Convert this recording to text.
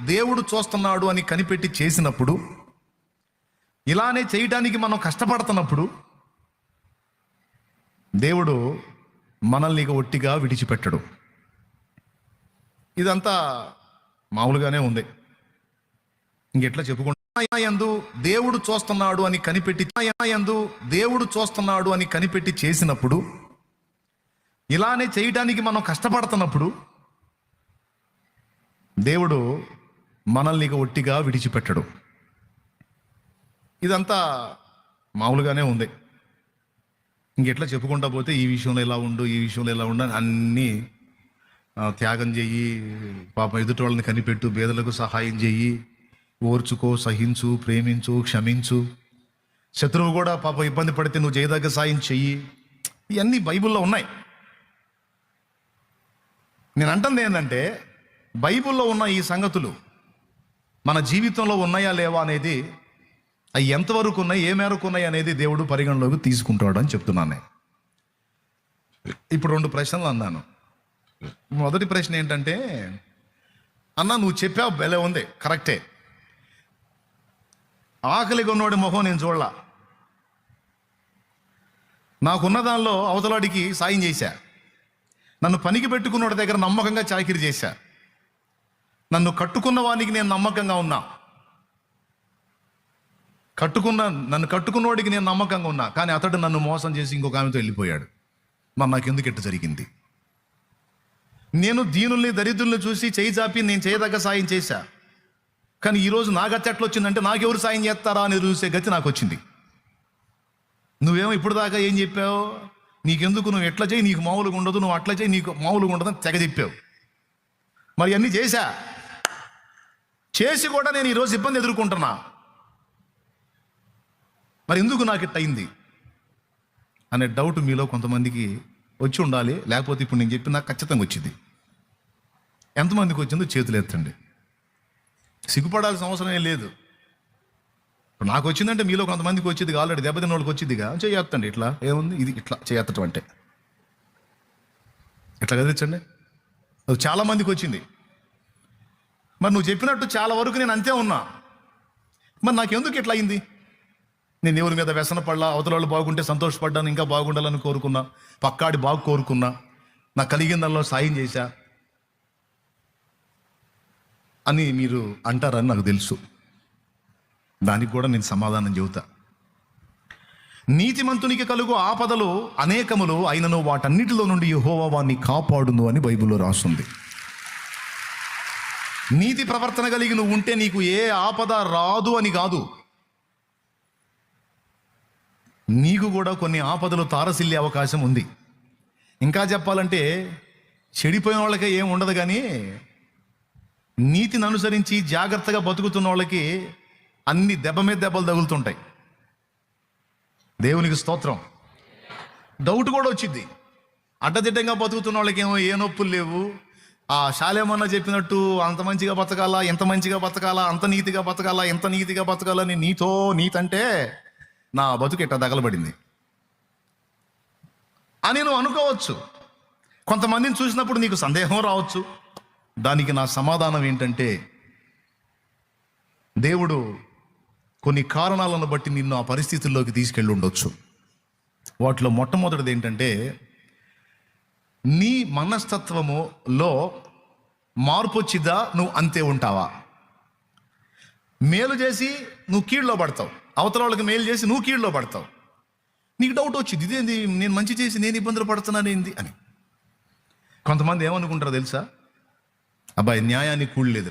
దేవుడు చూస్తున్నాడు అని కనిపెట్టి చేసినప్పుడు ఇలానే చేయటానికి మనం కష్టపడుతున్నప్పుడు దేవుడు మనల్ని ఇక ఒట్టిగా విడిచిపెట్టడు. ఇదంతా మామూలుగానే ఉంది. ఇంకెట్లా చెప్పుకుంటా? యందు దేవుడు చూస్తున్నాడు అని కనిపెట్టి యందు దేవుడు చూస్తున్నాడు అని కనిపెట్టి చేసినప్పుడు ఇలానే చేయటానికి మనం కష్టపడుతున్నప్పుడు దేవుడు మనల్ని ఇక ఒట్టిగా విడిచిపెట్టడు. ఇదంతా మామూలుగానే ఉంది. ఇంకెట్లా చెప్పుకుంటా పోతే ఈ విషయంలో ఎలా ఉండు ఈ విషయంలో ఎలా ఉండు అని అన్నీ త్యాగం చెయ్యి పాప ఎదుటి వాళ్ళని కనిపెట్టు పేదలకు సహాయం చెయ్యి ఓర్చుకో సహించు ప్రేమించు క్షమించు. శత్రువు కూడా పాప ఇబ్బంది పడితే నువ్వు చేయదగ్గ సాయం చెయ్యి. ఇవన్నీ బైబిల్లో ఉన్నాయి. నేను అంటుంది ఏంటంటే బైబిల్లో ఉన్న ఈ సంగతులు మన జీవితంలో ఉన్నాయా లేవా అనేది అవి ఎంతవరకు ఉన్నాయి ఏ మేరకు ఉన్నాయి అనేది దేవుడు పరిగణలోకి తీసుకుంటాడు అని చెప్తున్నాను ఇప్పుడు రెండు ప్రశ్నలు అన్నాను. మొదటి ప్రశ్న ఏంటంటే అన్న నువ్వు చెప్పావు బెలే ఉంది కరెక్టే. ఆకలిగా ఉన్నవాడి మొహం నేను చూడలా. నాకున్న దానిలో అవతలాడికి సాయం చేశా. నన్ను పనికి పెట్టుకున్నోడి దగ్గర నమ్మకంగా చాకిరి చేశా. నన్ను కట్టుకున్న వానికి నేను నమ్మకంగా ఉన్నా. కట్టుకున్న నన్ను కట్టుకున్నవాడికి నేను నమ్మకంగా ఉన్నా. కానీ అతడు నన్ను మోసం చేసి ఇంకొక ఆమెతో వెళ్ళిపోయాడు. మరి నాకు ఎందుకు ఎట్టు జరిగింది? నేను దీనుల్ని దరిద్రుల్ని చూసి చేయి చాపి నేను చేయదగ్గ సాయం చేశా. కానీ ఈరోజు నా గతి ఎట్లా వచ్చిందంటే నాకెవరు సాయం చేస్తారా అని చూసే గతి నాకు వచ్చింది. నువ్వేమో ఇప్పుడు దాకా ఏం చెప్పావు? నీకెందుకు? నువ్వు ఎట్లా చేయి? నీకు మామూలుగా ఉండదు. నువ్వు అట్లా చేయి. నీకు మామూలుగా ఉండదు అని తెగ చెప్పావు. మరి అన్నీ చేశా? చేసి కూడా నేను ఈరోజు ఇబ్బంది ఎదుర్కొంటున్నా. మరి ఎందుకు నాకు ఇట్ట అయింది? అనే డౌట్ మీలో కొంతమందికి వచ్చి ఉండాలి. లేకపోతే ఇప్పుడు నేను చెప్పిన నాకు ఖచ్చితంగా వచ్చింది. ఎంతమందికి వచ్చిందో చేతులు ఎత్తండి. సిగ్గుపడాల్సిన అవసరం ఏం లేదు. ఇప్పుడు నాకు వచ్చిందంటే మీలో కొంతమందికి వచ్చింది ఆల్రెడీ దెబ్బతిన్న వాళ్ళకి వచ్చిందిగా చేయొత్తండి ఇట్లా. ఏముంది? ఇది ఇట్లా చేయత్తటం అంటే. ఇట్లా కదిలించండి. అది చాలా మందికి వచ్చింది. మరి నువ్వు చెప్పినట్టు చాలా వరకు నేను అంతే ఉన్నా. మరి నాకెందుకు ఇట్లా అయింది? నేను ఎవరి మీద వ్యసన పడలా అవతల వాళ్ళు బాగుంటే సంతోషపడ్డాను ఇంకా బాగుండాలని కోరుకున్నా పక్కాడి బాగు కోరుకున్నా నాకు కలిగిన దానిలో సాయం చేశా అని మీరు అంటారని నాకు తెలుసు. దానికి కూడా నేను సమాధానం చెబుతా. నీతిమంతునికి కలుగు ఆపదలు అనేకములు అయినను వాటన్నిటిలో నుండి యెహోవా వాణ్ణి కాపాడును అని బైబిల్లో రాస్తుంది నీతి ప్రవర్తన కలిగి నువ్వు ఉంటే నీకు ఏ ఆపద రాదు అని కాదు. నీకు కూడా కొన్ని ఆపదలు తారసిల్లే అవకాశం ఉంది. ఇంకా చెప్పాలంటే చెడిపోయిన వాళ్ళకే ఏం ఉండదు కానీ నీతిని అనుసరించి జాగ్రత్తగా బతుకుతున్న వాళ్ళకి అన్ని దెబ్బ మీద దెబ్బలు తగులుతుంటాయి. దేవునికి స్తోత్రం. డౌట్ కూడా వచ్చింది అడ్డదిడ్డంగా బతుకుతున్న వాళ్ళకేమో ఏ నొప్పులు లేవు. ఆ శాలేమన్న చెప్పినట్టు అంత మంచిగా బతకాలా ఎంత మంచిగా బతకాలా అంత నీతిగా బతకాలా ఎంత నీతిగా బతకాలని నీతో నీతంటే నా బతుకు ఇట్ట తగలబడింది. అని నువ్వు అనుకోవచ్చు. కొంతమందిని చూసినప్పుడు నీకు సందేహం రావచ్చు. దానికి నా సమాధానం ఏంటంటే దేవుడు కొన్ని కారణాలను బట్టి నిన్ను ఆ పరిస్థితుల్లోకి తీసుకెళ్ళి ఉండొచ్చు. వాటిలో మొట్టమొదటిది ఏంటంటే నీ మనస్తత్వములో మార్పు వచ్చిద్దా నువ్వు అంతే ఉంటావా? మేలు చేసి నువ్వు కీడులో పడతావు. అవతల వాళ్ళకి మేలు చేసి నువ్వు కీడులో పడతావు. నీకు డౌట్ వచ్చింది. ఇదేంది? నేను మంచి చేసి నేను ఇబ్బందులు పడుతున్నాను ఏంది అని. కొంతమంది ఏమనుకుంటారో తెలుసా? అబ్బాయి న్యాయానికి కూడలేదు